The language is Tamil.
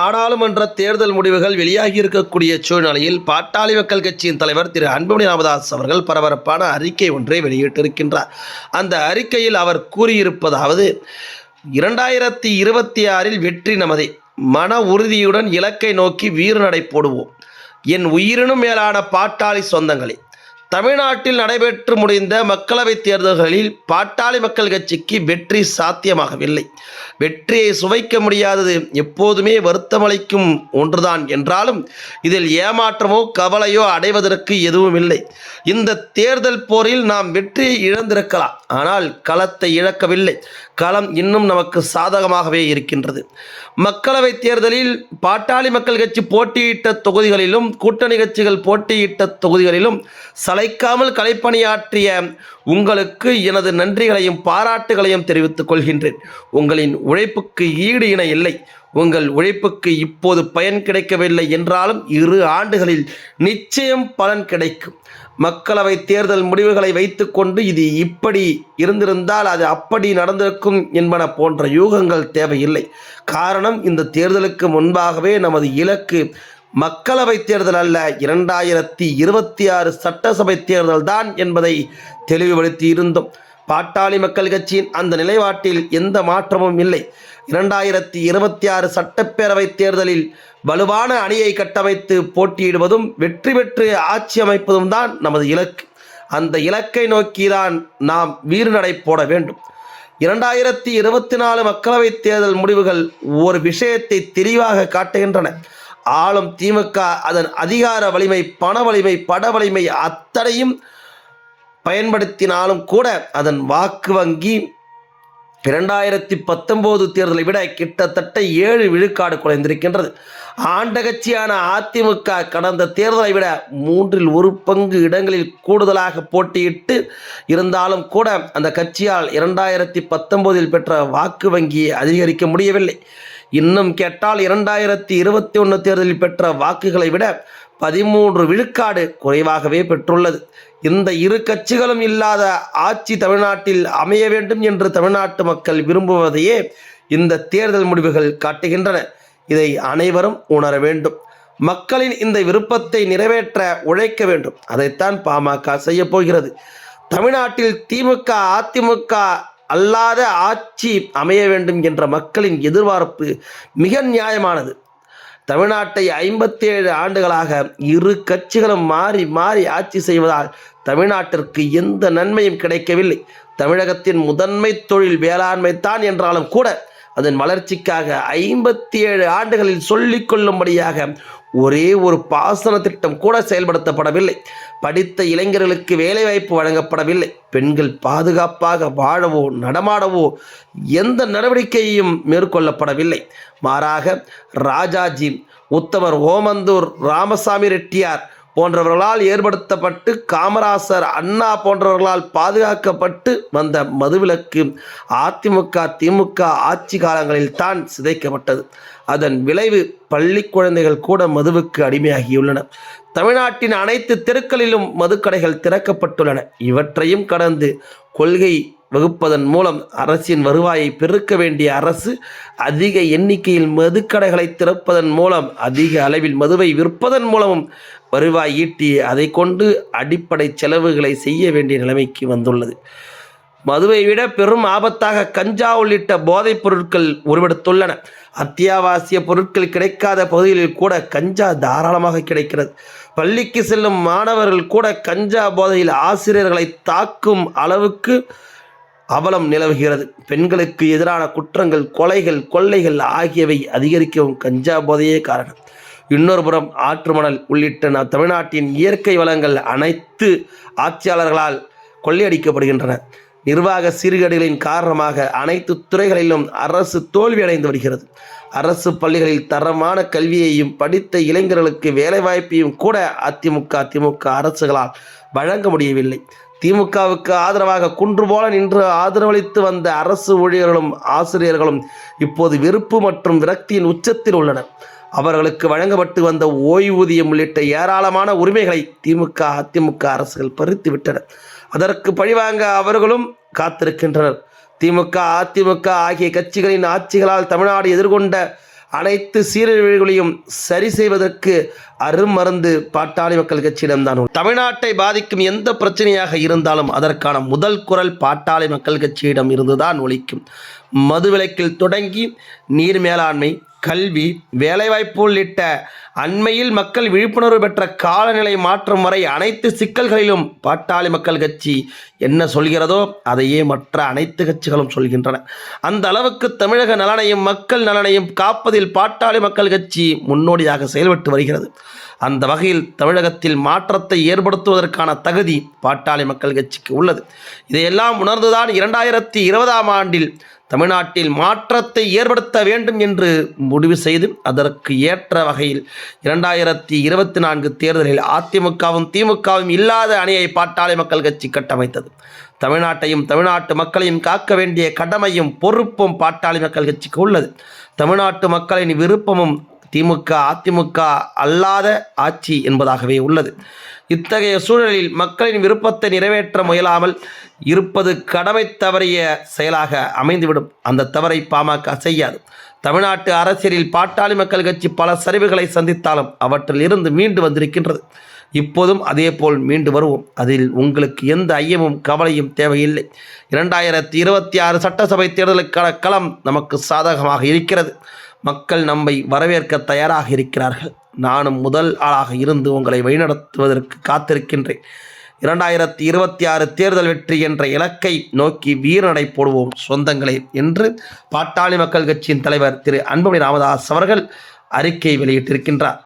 நாடாளுமன்ற தேர்தல் முடிவுகள் வெளியாகி இருக்கக்கூடிய சூழ்நிலையில் பாட்டாளி மக்கள் கட்சியின் தலைவர் திரு அன்புமணி ராமதாஸ் அவர்கள் பரபரப்பான அறிக்கை ஒன்றை வெளியிட்டிருக்கின்றார். அந்த அறிக்கையில் அவர் கூறியிருப்பதாவது இரண்டாயிரத்தி இருபத்தி ஆறில் வெற்றி நமதே மன உறுதியுடன் இலக்கை நோக்கி வீறுநடை போடுவோம். என் உயிரினும் மேலான பாட்டாளி சொந்தங்களே தமிழ்நாட்டில் நடைபெற்று முடிந்த மக்களவைத் தேர்தல்களில் பாட்டாளி மக்கள் கட்சிக்கு வெற்றி சாத்தியமாகவில்லை. வெற்றியை சுவைக்க முடியாதது எப்போதுமே வருத்தமளிக்கும் ஒன்றுதான் என்றாலும் இதில் ஏமாற்றமோ கவலையோ அடைவதற்கு எதுவும் இல்லை இந்த தேர்தல் போரில் நாம் வெற்றியை இழந்திருக்கலாம். ஆனால் களத்தை இழக்கவில்லை. களம் இன்னும் நமக்கு சாதகமாகவே இருக்கின்றது. மக்களவைத் தேர்தலில் பாட்டாளி மக்கள் கட்சி போட்டியிட்ட தொகுதிகளிலும் கூட்டணி கட்சிகள் போட்டியிட்ட தொகுதிகளிலும் சல சளைக்காமல் கலைப்பணியாற்றிய உங்களுக்கு எனது நன்றிகளையும் பாராட்டுகளையும் தெரிவித்துக் கொள்கின்றேன். உங்களின் உழைப்புக்கு ஈடு இணை இல்லை. உங்கள் உழைப்புக்கு இப்போது பயன் கிடைக்கவில்லை என்றாலும் இரு ஆண்டுகளில் நிச்சயம் பலன் கிடைக்கும். மக்களவை தேர்தல் முடிவுகளை வைத்துக்கொண்டு இது இப்படி இருந்திருந்தால் அது அப்படி நடந்திருக்கும் என்பன போன்ற யூகங்கள் தேவையில்லை. காரணம் இந்த தேர்தலுக்கு முன்பாகவே நமது இலக்கு மக்களவை தேர்தல் அல்ல இரண்டாயிரத்தி இருபத்தி ஆறு சட்டசபை தேர்தல் தான் என்பதை தெளிவுபடுத்தி இருந்தோம் பாட்டாளி மக்கள் கட்சியின் அந்த நிலைப்பாட்டில் எந்த மாற்றமும் இல்லை. இரண்டாயிரத்தி இருபத்தி ஆறு சட்டப்பேரவை தேர்தலில் வலுவான அணியை கட்டமைத்து போட்டியிடுவதும் வெற்றி பெற்று ஆட்சி அமைப்பதும் தான் நமது இலக்கு. அந்த இலக்கை நோக்கிதான் நாம் வீறுநடை போட வேண்டும். இரண்டாயிரத்தி இருபத்தி நாலு மக்களவைத் தேர்தல் முடிவுகள் ஒரு விஷயத்தை தெளிவாக காட்டுகின்றன. ஆளும் திமுக அதன் அதிகார வலிமை பண வலிமை பட வலிமை அத்தனையும் பயன்படுத்தினாலும் கூட அதன் வாக்கு வங்கி இரண்டாயிரத்தி பத்தொம்போது தேர்தலை விட கிட்டத்தட்ட ஏழு விழுக்காடு குறைந்திருக்கின்றது. ஆண்ட கட்சியான அதிமுக கடந்த தேர்தலை விட மூன்றில் ஒரு பங்கு இடங்களில் கூடுதலாக போட்டியிட்டு இருந்தாலும் கூட அந்த கட்சியால் இரண்டாயிரத்தி பத்தொம்போதில் பெற்ற வாக்கு வங்கியை அதிகரிக்க முடியவில்லை. இன்னும் கேட்டால் இரண்டாயிரத்தி இருபத்தி ஒன்று தேர்தலில் பெற்ற வாக்குகளை விட பதிமூன்று விழுக்காடு குறைவாகவே பெற்றுள்ளது. இந்த இரு கட்சிகளும் இல்லாத ஆட்சி தமிழ்நாட்டில் அமைய வேண்டும் என்று தமிழ்நாட்டு மக்கள் விரும்புவதையே இந்த தேர்தல் முடிவுகள் காட்டுகின்றன. இதை அனைவரும் உணர வேண்டும். மக்களின் இந்த விருப்பத்தை நிறைவேற்ற உழைக்க வேண்டும். அதைத்தான் பாமக செய்ய போகிறது. தமிழ்நாட்டில் திமுக அதிமுக அல்லாத ஆட்சி அமைய வேண்டும் என்ற மக்களின் எதிர்பார்ப்பு மிக நியாயமானது. தமிழ்நாட்டை ஐம்பத்தேழு ஆண்டுகளாக இரு கட்சிகளும் மாறி மாறி ஆட்சி செய்வதால் தமிழ்நாட்டிற்கு எந்த நன்மையும் கிடைக்கவில்லை. தமிழகத்தின் முதன்மை தொழில் வேளாண்மை தான் என்றாலும் கூட அதன் வளர்ச்சிக்காக ஐம்பத்தி ஏழு ஆண்டுகளில் சொல்லிக் கொள்ளும்படியாக ஒரே ஒரு பாசன திட்டம் கூட செயல்படுத்தப்படவில்லை. படித்த இளைஞர்களுக்கு வேலைவாய்ப்பு வழங்கப்படவில்லை. பெண்கள் பாதுகாப்பாக வாழவோ நடமாடவோ எந்த நடவடிக்கையும் மேற்கொள்ளப்படவில்லை. மாறாக ராஜாஜி உத்தமர் ஓமந்தூர் ராமசாமி ரெட்டியார் போன்றவர்களால் ஏற்படுத்தப்பட்டு காமராசர் அண்ணா போன்றவர்களால் பாதுகாக்கப்பட்டு வந்த மதுவிலக்கு அதிமுக திமுக ஆட்சி காலங்களில் தான் சிதைக்கப்பட்டது. அதன் விளைவு பள்ளி குழந்தைகள் கூட மதுவுக்கு அடிமையாகியுள்ளன. தமிழ்நாட்டின் அனைத்து தெருக்களிலும் மதுக்கடைகள் திறக்கப்பட்டுள்ளன. இவற்றையும் கடந்து கொள்கை வகுப்பதன் மூலம் அரசின் வருவாயை பெருக்க வேண்டிய அரசு அதிக எண்ணிக்கையில் மதுக்கடைகளை திறப்பதன் மூலம் அதிக அளவில் மதுவை விற்பதன் மூலமும் வருவாய் ஈட்டி அதை கொண்டு அடிப்படை செலவுகளை செய்ய வேண்டிய நிலைமைக்கு வந்துள்ளது. மதுவை விட பெரும் ஆபத்தாக கஞ்சா உள்ளிட்ட போதைப் பொருட்கள் உருவெடுத்துள்ளன. அத்தியாவசிய பொருட்கள் கிடைக்காத பகுதிகளில் கூட கஞ்சா தாராளமாக கிடைக்கிறது. பள்ளிக்கு செல்லும் மாணவர்கள் கூட கஞ்சா போதையில் ஆசிரியர்களை தாக்கும் அளவுக்கு அவலம் நிலவுகிறது. பெண்களுக்கு எதிரான குற்றங்கள் கொலைகள் கொள்ளைகள் ஆகியவை அதிகரிக்கவும் கஞ்சா போதையே காரணம். இன்னொரு புறம் ஆற்று மணல் உள்ளிட்ட நம் தமிழ்நாட்டின் இயற்கை வளங்கள் அனைத்து ஆட்சியாளர்களால் கொள்ளையடிக்கப்படுகின்றன. நிர்வாக சீர்கேடுகளின் காரணமாக அனைத்து துறைகளிலும் அரசு தோல்வியடைந்து வருகிறது. அரசு பள்ளிகளில் தரமான கல்வியையும் படித்த இளைஞர்களுக்கு வேலைவாய்ப்பையும் கூட அதிமுக திமுக அரசுகளால் வழங்க முடியவில்லை. திமுகவுக்கு ஆதரவாக குன்று போல நின்று ஆதரவளித்து வந்த அரசு ஊழியர்களும் ஆசிரியர்களும் இப்போது வெறுப்பு மற்றும் விரக்தியின் உச்சத்தில் உள்ளனர். அவர்களுக்கு வழங்கப்பட்டு வந்த ஓய்வூதியம் உள்ளிட்ட ஏராளமான உரிமைகளை திமுக அதிமுக அரசுகள் பறித்து விட்டன அதற்கு பழிவாங்க அவர்களும் காத்திருக்கின்றனர். திமுக அதிமுக ஆகிய கட்சிகளின் ஆட்சிகளால் தமிழ்நாடு எதிர்கொண்ட அனைத்து சீரழிவுகளையும் சரி செய்வதற்கு அருமருந்து பாட்டாளி மக்கள் கட்சியிடம்தான் தமிழ்நாட்டை பாதிக்கும் எந்த பிரச்சனையாக இருந்தாலும் அதற்கான முதல் குரல் பாட்டாளி மக்கள் கட்சியிடம் இருந்துதான் ஒழிக்கும் மதுவிலக்கில் தொடங்கி நீர் மேலாண்மை கல்வி வேலைவாய்ப்பு உள்ளிட்ட அண்மையில் மக்கள் விழிப்புணர்வு பெற்ற காலநிலை மாற்றம் வரை அனைத்து சிக்கல்களிலும் பாட்டாளி மக்கள் கட்சி என்ன சொல்கிறதோ அதையே மற்ற அனைத்து கட்சிகளும் சொல்கின்றன. அந்த அளவுக்கு தமிழக நலனையும் மக்கள் நலனையும் காப்பதில் பாட்டாளி மக்கள் கட்சி முன்னோடியாக செயல்பட்டு வருகிறது. அந்த வகையில் தமிழகத்தில் மாற்றத்தை ஏற்படுத்துவதற்கான தகுதி பாட்டாளி மக்கள் கட்சிக்கு உள்ளது. இதையெல்லாம் உணர்ந்துதான் இரண்டாயிரத்தி இருபதாம் ஆண்டில் தமிழ்நாட்டில் மாற்றத்தை ஏற்படுத்த வேண்டும் என்று முடிவு செய்து அதற்கு ஏற்ற வகையில் இரண்டாயிரத்தி இருபத்தி நான்கு தேர்தலில் அதிமுகவும் திமுகவும் இல்லாத அணியை பாட்டாளி மக்கள் கட்சி கட்டமைத்தது. தமிழ்நாட்டையும் தமிழ்நாட்டு மக்களையும் காக்க வேண்டிய கடமையும் பொறுப்பும் பாட்டாளி மக்கள் கட்சிக்கு உள்ளது. தமிழ்நாட்டு மக்களின் விருப்பமும் திமுக அதிமுக அல்லாத ஆட்சி என்பதாகவே உள்ளது. இத்தகைய சூழலில் மக்களின் விருப்பத்தை நிறைவேற்ற முயலாமல் இருப்பது கடமை தவறிய செயலாக அமைந்துவிடும். அந்த தவறை பாமக செய்யாது. தமிழ்நாட்டு அரசியலில் பாட்டாளி மக்கள் கட்சி பல சரிவுகளை சந்தித்தாலும் அவற்றில் இருந்து மீண்டு வந்திருக்கின்றது. இப்போதும் அதேபோல் மீண்டு வருவோம். அதில் உங்களுக்கு எந்த ஐயமும் கவலையும் தேவையில்லை. இரண்டாயிரத்தி இருபத்தி ஆறு சட்டசபை தேர்தலுக்கான களம் நமக்கு சாதகமாக இருக்கிறது. மக்கள் நம்மை வரவேற்க தயாராக இருக்கிறார்கள். நானும் முதல் ஆளாக இருந்து உங்களை வழிநடத்துவதற்கு காத்திருக்கின்றேன். இரண்டாயிரத்தி இருபத்தி ஆறு தேர்தல் வெற்றி என்ற இலக்கை நோக்கி வீரநடை போடுவோம் சொந்தங்களே என்று பாட்டாளி மக்கள் கட்சியின் தலைவர் திரு அன்புமணி ராமதாஸ் அவர்கள் அறிக்கை வெளியிட்டிருக்கின்றார்.